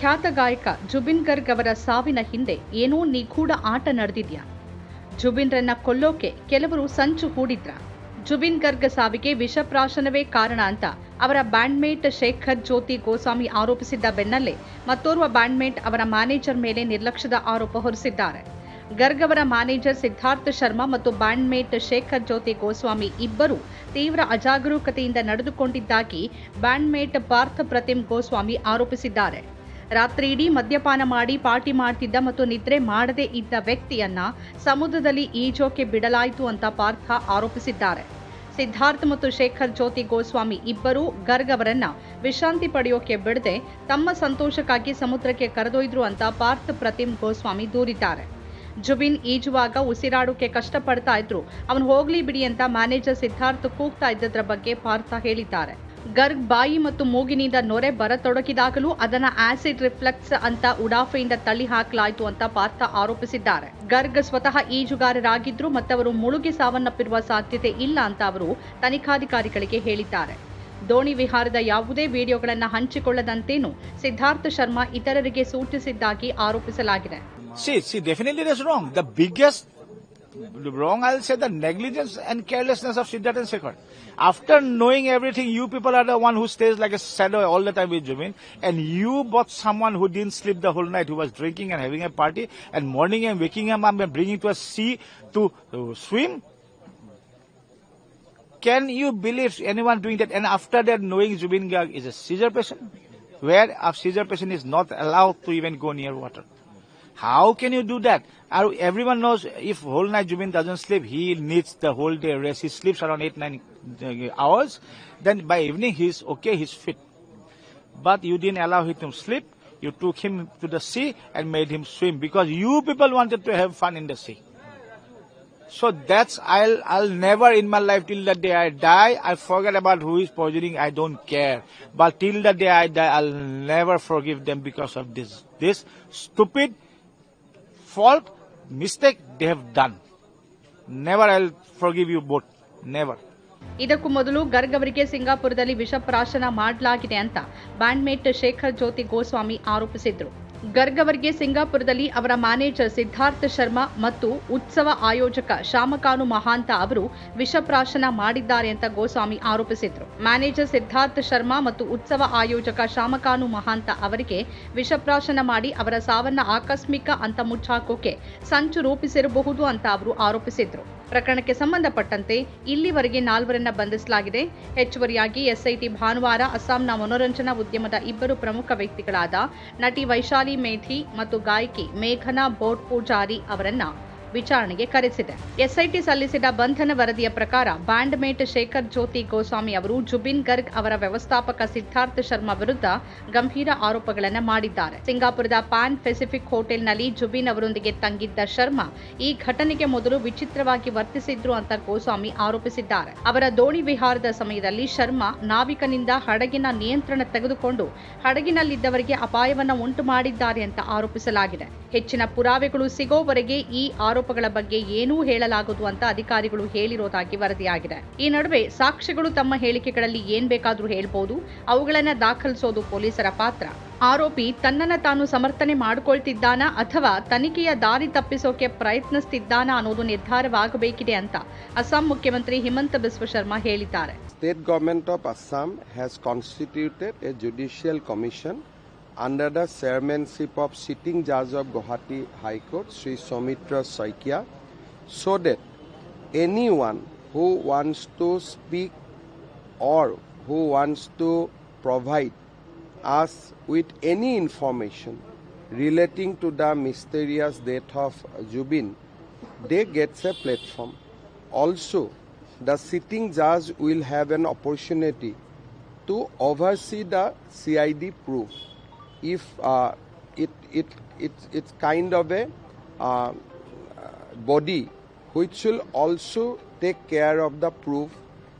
ಖ್ಯಾತ ಗಾಯಕ ಜುಬಿನ್ ಗರ್ಗ್ ಅವರ ಸಾವಿನ ಹಿಂದೆ ಏನೋ ನಿಗೂಢ ಆಟ ನಡೆದಿದ್ಯಾ? ಜುಬಿನ್ರನ್ನ ಕೊಲ್ಲೋಕೆ ಕೆಲವರು ಸಂಚು ಹೂಡಿದ್ರ? ಜುಬಿನ್ ಗರ್ಗ್ ಸಾವಿಗೆ ವಿಷಪ್ರಾಶನವೇ ಕಾರಣ ಅಂತ ಅವರ ಬ್ಯಾಂಡ್ಮೇಟ್ ಶೇಖರ್ ಜ್ಯೋತಿ ಗೋಸ್ವಾಮಿ ಆರೋಪಿಸಿದ್ದ ಬೆನ್ನಲ್ಲೇ ಮತ್ತೋರ್ವ ಬ್ಯಾಂಡ್ಮೇಟ್ ಅವರ ಮ್ಯಾನೇಜರ್ ಮೇಲೆ ನಿರ್ಲಕ್ಷ್ಯದ ಆರೋಪ ಹೊರಿಸಿದ್ದಾರೆ. ಗರ್ಗ್ ಅವರ ಮ್ಯಾನೇಜರ್ ಸಿದ್ಧಾರ್ಥ ಶರ್ಮಾ ಮತ್ತು ಬ್ಯಾಂಡ್ಮೇಟ್ ಶೇಖರ್ ಜ್ಯೋತಿ ಗೋಸ್ವಾಮಿ ಇಬ್ಬರು ತೀವ್ರ ಅಜಾಗರೂಕತೆಯಿಂದ ನಡೆದುಕೊಂಡಿದ್ದಾಗಿ ಬ್ಯಾಂಡ್ಮೇಟ್ ಪಾರ್ಥ ಪ್ರತಿಮ್ ಗೋಸ್ವಾಮಿ ಆರೋಪಿಸಿದ್ದಾರೆ. ರಾತ್ರಿ ಇಡೀ ಮದ್ಯಪಾನ ಮಾಡಿ ಪಾರ್ಟಿ ಮಾಡ್ತಿದ್ದ ಮತ್ತು ನಿದ್ರೆ ಮಾಡದೇ ಇದ್ದ ವ್ಯಕ್ತಿಯನ್ನ ಸಮುದ್ರದಲ್ಲಿ ಈಜೋಕೆ ಬಿಡಲಾಯಿತು ಅಂತ ಪಾರ್ಥ ಆರೋಪಿಸಿದ್ದಾರೆ. ಸಿದ್ಧಾರ್ಥ್ ಮತ್ತು ಶೇಖರ್ ಜ್ಯೋತಿ ಗೋಸ್ವಾಮಿ ಇಬ್ಬರೂ ಗರ್ಗ್ ಅವರನ್ನ ವಿಶ್ರಾಂತಿ ಪಡೆಯೋಕೆ ಬಿಡದೆ ತಮ್ಮ ಸಂತೋಷಕ್ಕಾಗಿ ಸಮುದ್ರಕ್ಕೆ ಕರೆದೊಯ್ದ್ರು ಅಂತ ಪಾರ್ಥ್ ಪ್ರತಿಮ್ ಗೋಸ್ವಾಮಿ ದೂರಿದ್ದಾರೆ. ಜುಬಿನ್ ಈಜುವಾಗ ಉಸಿರಾಡೋಕೆ ಕಷ್ಟಪಡ್ತಾ ಇದ್ರು. ಅವನು ಹೋಗ್ಲಿ ಬಿಡಿ ಅಂತ ಮ್ಯಾನೇಜರ್ ಸಿದ್ಧಾರ್ಥ್ ಕೂಗ್ತಾ ಇದ್ದದ್ರ ಬಗ್ಗೆ ಪಾರ್ಥ ಹೇಳಿದ್ದಾರೆ. ಗರ್ಗ್ ಬಾಯಿ ಮತ್ತು ಮೂಗಿನಿಂದ ನೊರೆ ಬರತೊಡಗಿದಾಗಲೂ ಅದನ್ನ ಆಸಿಡ್ ರಿಫ್ಲೆಕ್ಸ್ ಅಂತ ಉಡಾಫೆಯಿಂದ ತಳ್ಳಿ ಹಾಕಲಾಯಿತು ಅಂತ ಪಾರ್ಥ ಆರೋಪಿಸಿದ್ದಾರೆ. ಗರ್ಗ್ ಸ್ವತಃ ಈಜುಗಾರರಾಗಿದ್ರು ಮತ್ತವರು ಮುಳುಗಿ ಸಾವನ್ನಪ್ಪಿರುವ ಸಾಧ್ಯತೆ ಇಲ್ಲ ಅಂತ ಅವರು ತನಿಖಾಧಿಕಾರಿಗಳಿಗೆ ಹೇಳಿದ್ದಾರೆ. ದೋಣಿ ವಿಹಾರದ ಯಾವುದೇ ವಿಡಿಯೋಗಳನ್ನು ಹಂಚಿಕೊಳ್ಳದಂತೇನು ಸಿದ್ಧಾರ್ಥ ಶರ್ಮಾ ಇತರರಿಗೆ ಸೂಚಿಸಿದ್ದಾಗಿ ಆರೋಪಿಸಲಾಗಿದೆ. Wrong. I'll say, the negligence and carelessness of Siddharth and Shekhar. After knowing everything, you people are the one who stays like a shadow all the time with Jumin, and you bought someone who didn't sleep the whole night, who was drinking and having a party, and morning and waking him up and bringing to a sea to uh, swim. Can you believe anyone doing that? And after that, knowing Zubin Garg is a seizure patient, where a seizure patient is not allowed to even go near water. How can you do that? Everyone knows if whole night Jubin doesn't sleep, he needs the whole day rest. He sleeps around 8 9 uh, hours. Then by evening, he's okay, he's fit. But you didn't allow him to sleep. You took him to the sea and made him swim because you people wanted to have fun in the sea. So that's I'll I'll never in my life till the day I die I forget about who is poisoning I don't care but till the day I die I'll never forgive them because of this this stupid fault, mistake they have done. Never I'll forgive you both. Never. ಇದಕ್ಕೂ ಮೊದಲು ಗರ್ಗ್ ಅವರಿಗೆ ಸಿಂಗಾಪುರದಲ್ಲಿ ವಿಷಪ್ರಾಶನ ಮಾಡಲಾಗಿದೆ ಅಂತ ಬ್ಯಾಂಡ್ಮೇಟ್ ಶೇಖರ್ ಜ್ಯೋತಿ ಗೋಸ್ವಾಮಿ ಆರೋಪಿಸಿದ್ರು. ಗರ್ಗ್ ಅವರಿಗೆ ಸಿಂಗಾಪುರದಲ್ಲಿ ಅವರ manager Siddhartha Sharma ಮತ್ತು ಉತ್ಸವ ಆಯೋಜಕ ಶಾಮಕಾನು ಮಹಾಂತ ಅವರು ವಿಷಪ್ರಾಶನ ಮಾಡಿದ್ದಾರೆ ಅಂತ ಗೋಸ್ವಾಮಿ ಆರೋಪಿಸಿದ್ರು. ಮ್ಯಾನೇಜರ್ ಸಿದ್ಧಾರ್ಥ ಶರ್ಮಾ ಮತ್ತು ಉತ್ಸವ ಆಯೋಜಕ ಶಾಮಕಾನು ಮಹಾಂತ ಅವರಿಗೆ ವಿಷಪ್ರಾಶನ ಮಾಡಿ ಅವರ ಸಾವನ್ನ ಆಕಸ್ಮಿಕ ಅಂತ ಮುಚ್ಚಾಕೋಕೆ ಸಂಚು ರೂಪಿಸಿರಬಹುದು ಅಂತ ಅವರು ಆರೋಪಿಸಿದ್ರು. ಪ್ರಕರಣಕ್ಕೆ ಸಂಬಂಧಪಟ್ಟಂತೆ ಇಲ್ಲಿವರೆಗೆ ನಾಲ್ವರನ್ನ ಬಂಧಿಸಲಾಗಿದೆ. ಹೆಚ್ಚುವರಿಯಾಗಿ ಎಸ್ಐಟಿ ಭಾನುವಾರ ಅಸ್ಸಾಂನ ಮನೋರಂಜನಾ ಉದ್ಯಮದ ಇಬ್ಬರು ಪ್ರಮುಖ ವ್ಯಕ್ತಿಗಳಾದ ನಟಿ ವೈಶಾಲಿ ಮೇಧಿ ಮತ್ತು ಗಾಯಕಿ ಮೇಘನಾ ಬೋಟ್ ಪೂಜಾರಿ ಅವರನ್ನ ವಿಚಾರಣೆಗೆ ಕರೆಸಿದೆ. ಎಸ್ಐಟಿ ಸಲ್ಲಿಸಿದ ಬಂಧನ ವರದಿಯ ಪ್ರಕಾರ ಬ್ಯಾಂಡ್ ಮೇಟ್ ಶೇಖರ್ ಜ್ಯೋತಿ ಗೋಸ್ವಾಮಿ ಅವರು ಜುಬಿನ್ ಗರ್ಗ್ ಅವರ ವ್ಯವಸ್ಥಾಪಕ ಸಿದ್ಧಾರ್ಥ ಶರ್ಮಾ ವಿರುದ್ಧ ಗಂಭೀರ ಆರೋಪಗಳನ್ನು ಮಾಡಿದ್ದಾರೆ. ಸಿಂಗಾಪುರದ ಪ್ಯಾನ್ ಪೆಸಿಫಿಕ್ ಹೋಟೆಲ್ನಲ್ಲಿ ಜುಬಿನ್ ಅವರೊಂದಿಗೆ ತಂಗಿದ್ದ ಶರ್ಮಾ ಈ ಘಟನೆಗೆ ಮೊದಲು ವಿಚಿತ್ರವಾಗಿ ವರ್ತಿಸಿದ್ರು ಅಂತ ಗೋಸ್ವಾಮಿ ಆರೋಪಿಸಿದ್ದಾರೆ. ಅವರ ದೋಣಿ ವಿಹಾರದ ಸಮಯದಲ್ಲಿ ಶರ್ಮಾ ನಾವಿಕನಿಂದ ಹಡಗಿನ ನಿಯಂತ್ರಣ ತೆಗೆದುಕೊಂಡು ಹಡಗಿನಲ್ಲಿದ್ದವರಿಗೆ ಅಪಾಯವನ್ನು ಉಂಟು ಮಾಡಿದ್ದಾರೆ ಅಂತ ಆರೋಪಿಸಲಾಗಿದೆ. ಹೆಚ್ಚಿನ ಪುರಾವೆಗಳು ಸಿಗೋವರೆಗೆ ಈ ಆರೋಪಗಳ ಬಗ್ಗೆ ಏನೂ ಹೇಳಲಾಗದು ಅಂತ ಅಧಿಕಾರಿಗಳು ಹೇಳಿರೋದಾಗಿ ವರದಿಯಾಗಿದೆ. ಈ ನಡುವೆ ಸಾಕ್ಷಿಗಳು ತಮ್ಮ ಹೇಳಿಕೆಗಳಲ್ಲಿ ಏನ್ ಬೇಕಾದ್ರೂ ಹೇಳ್ಬೋದು, ಅವುಗಳನ್ನ ದಾಖಲಿಸೋದು ಪೊಲೀಸರ ಪಾತ್ರ. ಆರೋಪಿ ತನ್ನನ್ನ ತಾನು ಸಮರ್ಥನೆ ಮಾಡಿಕೊಳ್ತಿದ್ದಾನ ಅಥವಾ ತನಿಖೆಯ ದಾರಿ ತಪ್ಪಿಸೋಕೆ ಪ್ರಯತ್ನಿಸ್ತಿದ್ದಾನ ಅನ್ನೋದು ನಿರ್ಧಾರವಾಗಬೇಕಿದೆ ಅಂತ ಅಸ್ಸಾಂ ಮುಖ್ಯಮಂತ್ರಿ ಹಿಮಂತ ಬಿಸ್ವ ಶರ್ಮಾ ಹೇಳಿದ್ದಾರೆ. State government of Assam has constituted a judicial commission under the chairmanship of sitting judge of Guwahati High Court, Sri Somitra Saikia, so that anyone who wants to speak or who wants to provide us with any information relating to the mysterious death of Jubin, they gets a platform. Also, the sitting judge will have an opportunity to oversee the CID proof if uh, it, it, it, it's kind of a uh, body which will also take care of the proof.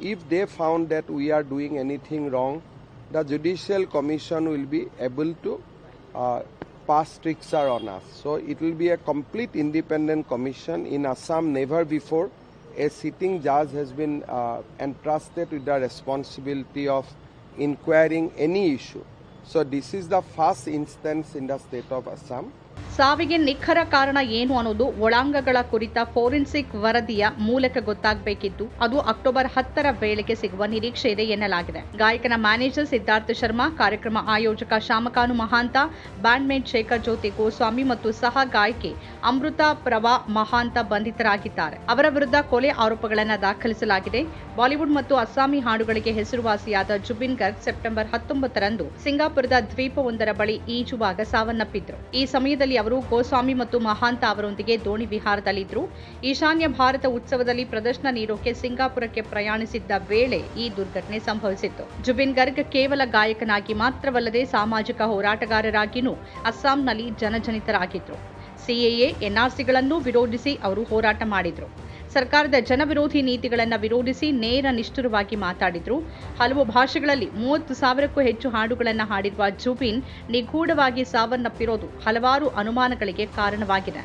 If they found that we are doing anything wrong the judicial commission will be able to uh, pass stricture on us. So it will be a complete independent commission. In assam never before a sitting judge has been uh, entrusted with the responsibility of inquiring any issue So this is the first instance in the state of Assam ಸಾವಿಗೆ ನಿಖರ ಕಾರಣ ಏನು ಅನ್ನೋದು ಒಳಾಂಗಗಳ ಕುರಿತ forensic ವರದಿಯ ಮೂಲಕ ಗೊತ್ತಾಗಬೇಕಿದ್ದು ಅದು October ಹತ್ತರ ವೇಳೆಗೆ ಸಿಗುವ ನಿರೀಕ್ಷೆ ಇದೆ ಎನ್ನಲಾಗಿದೆ. ಗಾಯಕನ ಮ್ಯಾನೇಜರ್ ಸಿದ್ಧಾರ್ಥ ಶರ್ಮಾ, ಕಾರ್ಯಕ್ರಮ ಆಯೋಜಕ ಶಾಮಕಾನು ಮಹಾಂತ ಬ್ಯಾಂಡ್ಮೇಟ್ ಶೇಖರ್ ಜ್ಯೋತಿ ಗೋಸ್ವಾಮಿ ಮತ್ತು ಸಹ ಗಾಯಕಿ ಅಮೃತ ಪ್ರವಾ ಮಹಾಂತ ಬಂಧಿತರಾಗಿದ್ದಾರೆ. ಅವರ ವಿರುದ್ಧ ಕೊಲೆ ಆರೋಪಗಳನ್ನು ದಾಖಲಿಸಲಾಗಿದೆ. ಬಾಲಿವುಡ್ ಮತ್ತು ಅಸ್ಸಾಮಿ ಹಾಡುಗಳಿಗೆ ಹೆಸರುವಾಸಿಯಾದ ಜುಬಿನ್ ಗರ್ಗ್ ಸೆಪ್ಟೆಂಬರ್ ಹತ್ತೊಂಬತ್ತರಂದು ಸಿಂಗಾಪುರದ ದ್ವೀಪವೊಂದರ ಬಳಿ ಈಜುವಾಗ ಸಾವನ್ನಪ್ಪಿದ್ರು. ಈ ಸಮಯದಲ್ಲಿ ಅವರು ಗೋಸ್ವಾಮಿ ಮತ್ತು ಮಹಾಂತ ಅವರೊಂದಿಗೆ ದೋಣಿ ವಿಹಾರದಲ್ಲಿದ್ದರು. ಈಶಾನ್ಯ ಭಾರತ ಉತ್ಸವದಲ್ಲಿ ಪ್ರದರ್ಶನ ನೀಡೋಕೆ ಸಿಂಗಾಪುರಕ್ಕೆ ಪ್ರಯಾಣಿಸಿದ್ದ ವೇಳೆ ಈ ದುರ್ಘಟನೆ ಸಂಭವಿಸಿತ್ತು. ಜುಬಿನ್ ಗರ್ಗ್ ಕೇವಲ ಗಾಯಕನಾಗಿ ಮಾತ್ರವಲ್ಲದೆ ಸಾಮಾಜಿಕ ಹೋರಾಟಗಾರರಾಗಿಯೂ ಅಸ್ಸಾಂನಲ್ಲಿ ಜನಜನಿತರಾಗಿದ್ದರು. ಸಿಎಎ, ಎನ್ಆರ್ಸಿಗಳನ್ನು ವಿರೋಧಿಸಿ ಅವರು ಹೋರಾಟ ಮಾಡಿದ್ರು. ಸರ್ಕಾರದ ಜನವಿರೋಧಿ ನೀತಿಗಳನ್ನು ವಿರೋಧಿಸಿ ನೇರ ನಿಷ್ಠುರವಾಗಿ ಮಾತಾಡಿದ್ರು. ಹಲವು ಭಾಷೆಗಳಲ್ಲಿ ಮೂವತ್ತು ಸಾವಿರಕ್ಕೂ ಹೆಚ್ಚು ಹಾಡುಗಳನ್ನು ಹಾಡಿರುವ ಜುಬಿನ್ ನಿಗೂಢವಾಗಿ ಸಾವನ್ನಪ್ಪಿರೋದು ಹಲವಾರು ಅನುಮಾನಗಳಿಗೆ ಕಾರಣವಾಗಿದೆ.